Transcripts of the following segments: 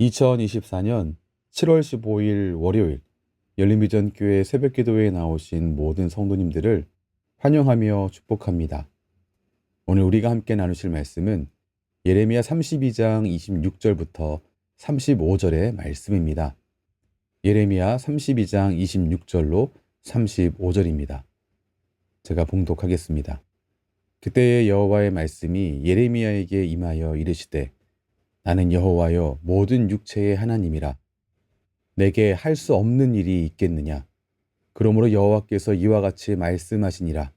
2024년 7월 15일 월요일 열린비전교회 새벽기도회에 나오신 모든 성도님들을 환영하며 축복합니다. 오늘 우리가 함께 나누실 말씀은 예레미야 32장 26절부터 35절의 말씀입니다. 예레미야 32장 26절로 35절입니다. 제가 봉독하겠습니다. 그때의 여호와의 말씀이 예레미야에게 임하여 이르시되 나는 여호와여 모든 육체의 하나님이라. 내게 할 수 없는 일이 있겠느냐? 그러므로 여호와께서 이와 같이 말씀하시니라.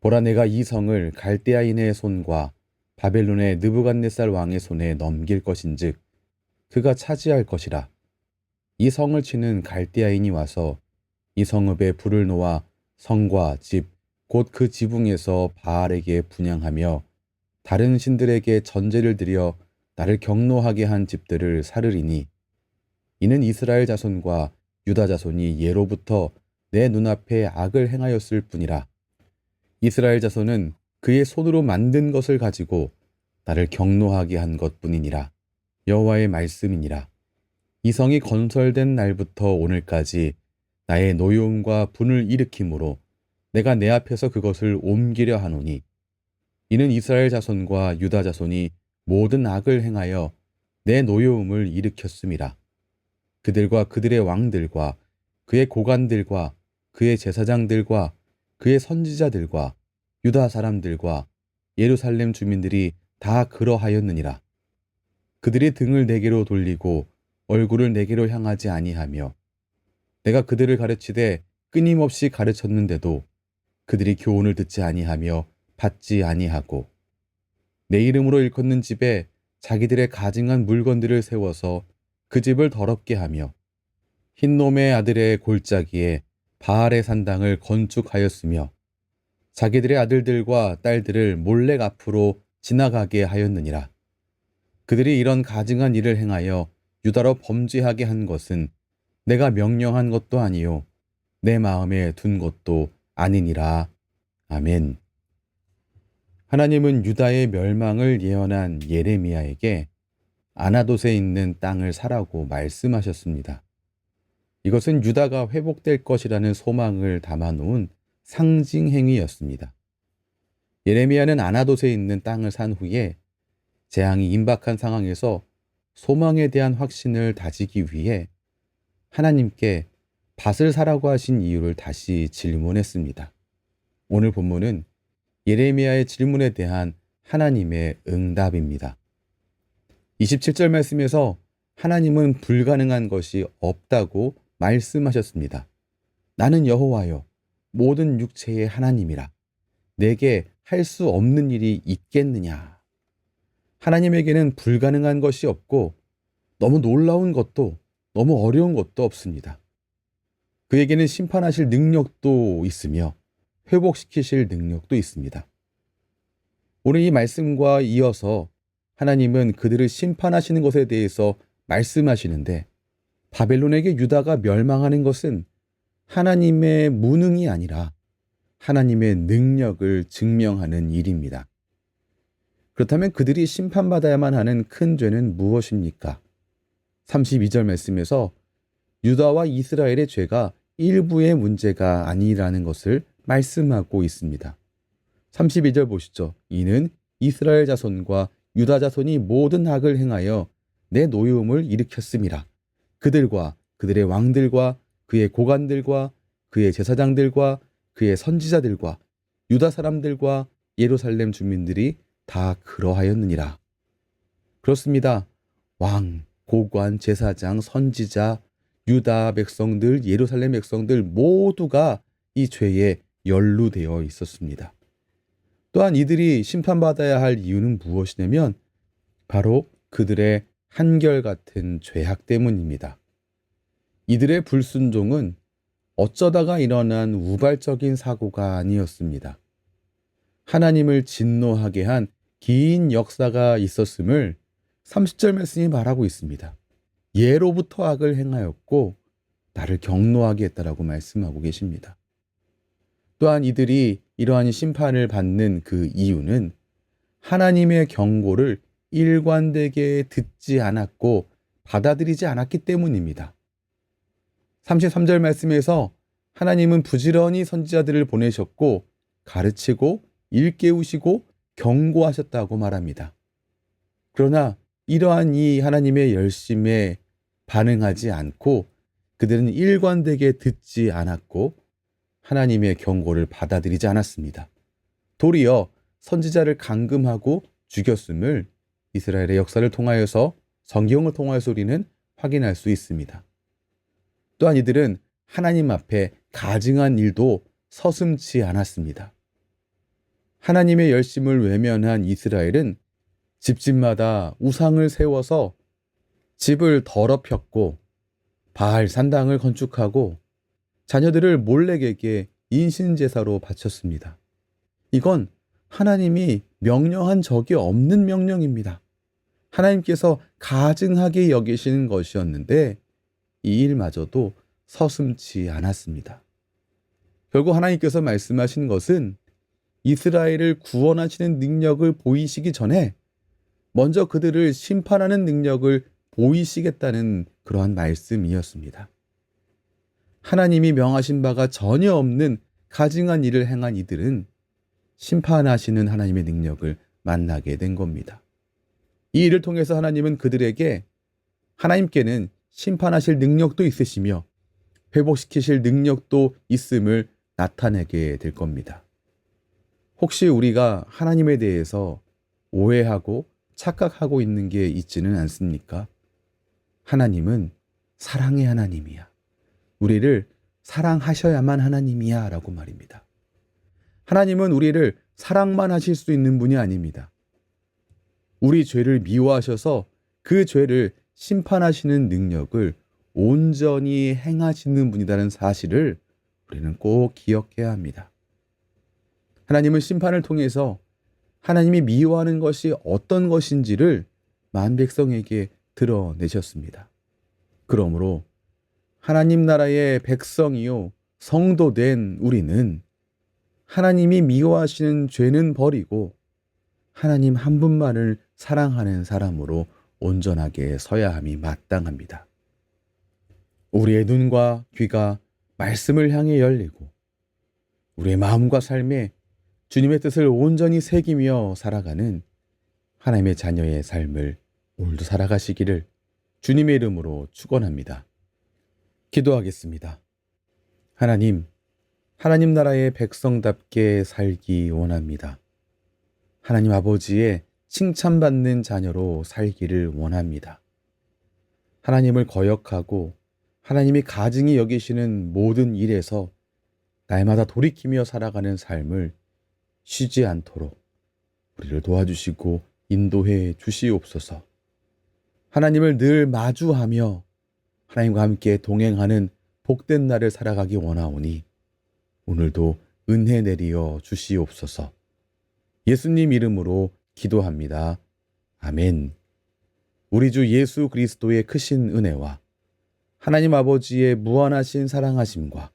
보라 내가 이 성을 갈대아인의 손과 바벨론의 느부갓네살 왕의 손에 넘길 것인즉 그가 차지할 것이라. 이 성을 치는 갈대아인이 와서 이 성읍에 불을 놓아 성과 집 곧 그 지붕에서 바알에게 분양하며 다른 신들에게 전제를 드려 나를 경노하게 한 집들을 사르리니 이는 이스라엘 자손과 유다 자손이 예로부터 내 눈앞에 악을 행하였을 뿐이라. 이스라엘 자손은 그의 손으로 만든 것을 가지고 나를 경노하게 한 것뿐이니라. 여호와의 말씀이니라. 이 성이 건설된 날부터 오늘까지 나의 노여움과 분을 일으키므로 내가 내 앞에서 그것을 옮기려 하노니. 이는 이스라엘 자손과 유다 자손이 모든 악을 행하여 내 노여움을 일으켰음이라. 그들과 그들의 왕들과 그의 고관들과 그의 제사장들과 그의 선지자들과 유다 사람들과 예루살렘 주민들이 다 그러하였느니라. 그들이 등을 내게로 돌리고 얼굴을 내게로 향하지 아니하며 내가 그들을 가르치되 끊임없이 가르쳤는데도 그들이 교훈을 듣지 아니하며 받지 아니하고 내 이름으로 일컫는 집에 자기들의 가증한 물건들을 세워서 그 집을 더럽게 하며 흰놈의 아들의 골짜기에 바알의 산당을 건축하였으며 자기들의 아들들과 딸들을 몰래 앞으로 지나가게 하였느니라. 그들이 이런 가증한 일을 행하여 유다로 범죄하게 한 것은 내가 명령한 것도 아니요 내 마음에 둔 것도 아니니라. 아멘. 하나님은 유다의 멸망을 예언한 예레미야에게 아나돗에 있는 땅을 사라고 말씀하셨습니다. 이것은 유다가 회복될 것이라는 소망을 담아놓은 상징 행위였습니다. 예레미야는 아나돗에 있는 땅을 산 후에 재앙이 임박한 상황에서 소망에 대한 확신을 다지기 위해 하나님께 밭을 사라고 하신 이유를 다시 질문했습니다. 오늘 본문은 예레미야의 질문에 대한 하나님의 응답입니다. 27절 말씀에서 하나님은 불가능한 것이 없다고 말씀하셨습니다. 나는 여호와여 모든 육체의 하나님이라 내게 할 수 없는 일이 있겠느냐? 하나님에게는 불가능한 것이 없고 너무 놀라운 것도 너무 어려운 것도 없습니다. 그에게는 심판하실 능력도 있으며 회복시키실 능력도 있습니다. 오늘 이 말씀과 이어서 하나님은 그들을 심판하시는 것에 대해서 말씀하시는데 바벨론에게 유다가 멸망하는 것은 하나님의 무능이 아니라 하나님의 능력을 증명하는 일입니다. 그렇다면 그들이 심판받아야만 하는 큰 죄는 무엇입니까? 32절 말씀에서 유다와 이스라엘의 죄가 일부의 문제가 아니라는 것을 말씀하고 있습니다. 32절 보시죠. 이는 이스라엘 자손과 유다 자손이 모든 악을 행하여 내 노여움을 일으켰음이라. 그들과 그들의 왕들과 그의 고관들과 그의 제사장들과 그의 선지자들과 유다 사람들과 예루살렘 주민들이 다 그러하였느니라. 그렇습니다. 왕, 고관, 제사장, 선지자, 유다 백성들, 예루살렘 백성들 모두가 이 죄에 연루되어 있었습니다. 또한 이들이 심판받아야 할 이유는 무엇이냐면 바로 그들의 한결같은 죄악 때문입니다. 이들의 불순종은 어쩌다가 일어난 우발적인 사고가 아니었습니다. 하나님을 진노하게 한 긴 역사가 있었음을 30절 말씀이 말하고 있습니다. 예로부터 악을 행하였고 나를 경노하게 했다라고 말씀하고 계십니다. 또한 이들이 이러한 심판을 받는 그 이유는 하나님의 경고를 일관되게 듣지 않았고 받아들이지 않았기 때문입니다. 33절 말씀에서 하나님은 부지런히 선지자들을 보내셨고 가르치고 일깨우시고 경고하셨다고 말합니다. 그러나 이러한 이 하나님의 열심에 반응하지 않고 그들은 일관되게 듣지 않았고 하나님의 경고를 받아들이지 않았습니다. 도리어 선지자를 감금하고 죽였음을 이스라엘의 역사를 통하여서 성경을 통하여서 우리는 확인할 수 있습니다. 또한 이들은 하나님 앞에 가증한 일도 서슴지 않았습니다. 하나님의 열심을 외면한 이스라엘은 집집마다 우상을 세워서 집을 더럽혔고 바알 산당을 건축하고 자녀들을 몰렉에게 인신제사로 바쳤습니다. 이건 하나님이 명령한 적이 없는 명령입니다. 하나님께서 가증하게 여기시는 것이었는데 이 일마저도 서슴지 않았습니다. 결국 하나님께서 말씀하신 것은 이스라엘을 구원하시는 능력을 보이시기 전에 먼저 그들을 심판하는 능력을 보이시겠다는 그러한 말씀이었습니다. 하나님이 명하신 바가 전혀 없는 가증한 일을 행한 이들은 심판하시는 하나님의 능력을 만나게 된 겁니다. 이 일을 통해서 하나님은 그들에게 하나님께는 심판하실 능력도 있으시며 회복시키실 능력도 있음을 나타내게 될 겁니다. 혹시 우리가 하나님에 대해서 오해하고 착각하고 있는 게 있지는 않습니까? 하나님은 사랑의 하나님이야. 우리를 사랑하셔야만 하나님이야. 라고 말입니다. 하나님은 우리를 사랑만 하실 수 있는 분이 아닙니다. 우리 죄를 미워하셔서 그 죄를 심판하시는 능력을 온전히 행하시는 분이라는 사실을 우리는 꼭 기억해야 합니다. 하나님은 심판을 통해서 하나님이 미워하는 것이 어떤 것인지를 만 백성에게 드러내셨습니다. 그러므로 하나님 나라의 백성이요 성도 된 우리는 하나님이 미워하시는 죄는 버리고 하나님 한 분만을 사랑하는 사람으로 온전하게 서야 함이 마땅합니다. 우리의 눈과 귀가 말씀을 향해 열리고 우리의 마음과 삶에 주님의 뜻을 온전히 새기며 살아가는 하나님의 자녀의 삶을 오늘도 살아가시기를 주님의 이름으로 축원합니다. 기도하겠습니다. 하나님, 하나님 나라의 백성답게 살기 원합니다. 하나님 아버지의 칭찬받는 자녀로 살기를 원합니다. 하나님을 거역하고 하나님이 가증히 여기시는 모든 일에서 날마다 돌이키며 살아가는 삶을 쉬지 않도록 우리를 도와주시고 인도해 주시옵소서. 하나님을 늘 마주하며 하나님과 함께 동행하는 복된 날을 살아가기 원하오니 오늘도 은혜 내리어 주시옵소서. 예수님 이름으로 기도합니다. 아멘. 우리 주 예수 그리스도의 크신 은혜와 하나님 아버지의 무한하신 사랑하심과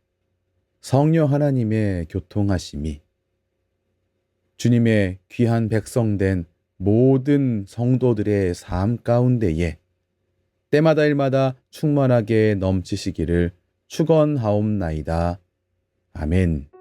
성령 하나님의 교통하심이 주님의 귀한 백성된 모든 성도들의 삶 가운데에 때마다 일마다 충만하게 넘치시기를 축원하옵나이다. 아멘.